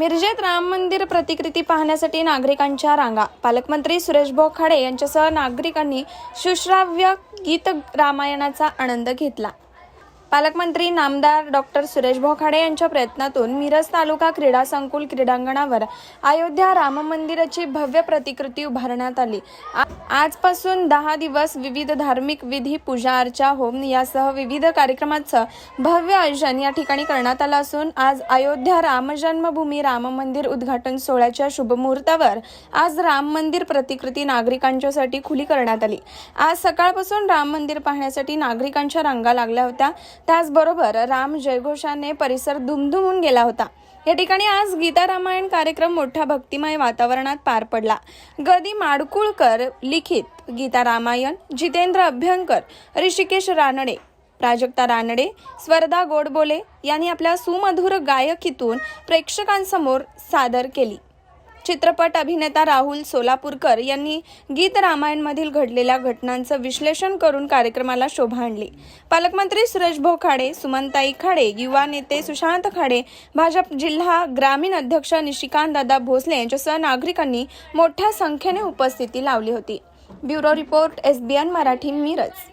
मिरजेत राम मंदिर प्रतिकृती पाहण्यासाठी नागरिकांच्या रांगा. पालकमंत्री सुरेश बोखाडे यांच्यासह नागरिकांनी सुश्राव्य गीत रामायणाचा आनंद घेतला. पालकमंत्री नामदार डॉक्टर सुरेश भोखाडे यांच्या प्रयत्नातून मिरज तालुका क्रीडा संकुल क्रीडांगणावर अयोध्या राम मंदिराची भव्य प्रतिकृती उभारण्यात आली. आ- आजपासून दहा दिवस विविध धार्मिक विधी पूजा अर्चा होम यासह विविध कार्यक्रमाचं भव्य आयोजन या ठिकाणी करण्यात आलं असून आज अयोध्या राम जन्मभूमी राम मंदिर उद्घाटन सोहळ्याच्या शुभमुहूर्तावर आज राम मंदिर प्रतिकृती नागरिकांच्यासाठी खुली करण्यात आली. आज सकाळपासून राम मंदिर पाहण्यासाठी नागरिकांच्या रांगा लागल्या होत्या. त्याचबरोबर राम जयघोषाने परिसर दुमदुमून गेला होता. या ठिकाणी आज गीता रामायण कार्यक्रम मोठ्या भक्तिमय वातावरणात पार पडला. गदी माडकुळकर लिखित गीता रामायण जितेंद्र अभ्यंकर ऋषिकेश रानडे प्राजक्ता रानडे स्वर्धा गोडबोले यांनी आपल्या सुमधुर गायकीतून प्रेक्षकांसमोर सादर केली. चित्रपट अभिनेता राहुल सोलापूरकर यांनी गीत रामायणमधील घडलेल्या घटनांचं विश्लेषण करून कार्यक्रमाला शोभा आणली. पालकमंत्री सुरेश भाऊ खाडे सुमनताई खाडे युवा नेते सुशांत खाडे भाजप जिल्हा ग्रामीण अध्यक्ष निशिकांत दादा भोसले यांच्यासह नागरिकांनी मोठ्या संख्येने उपस्थिती लावली होती. Bureau report SBN Marathi Miraj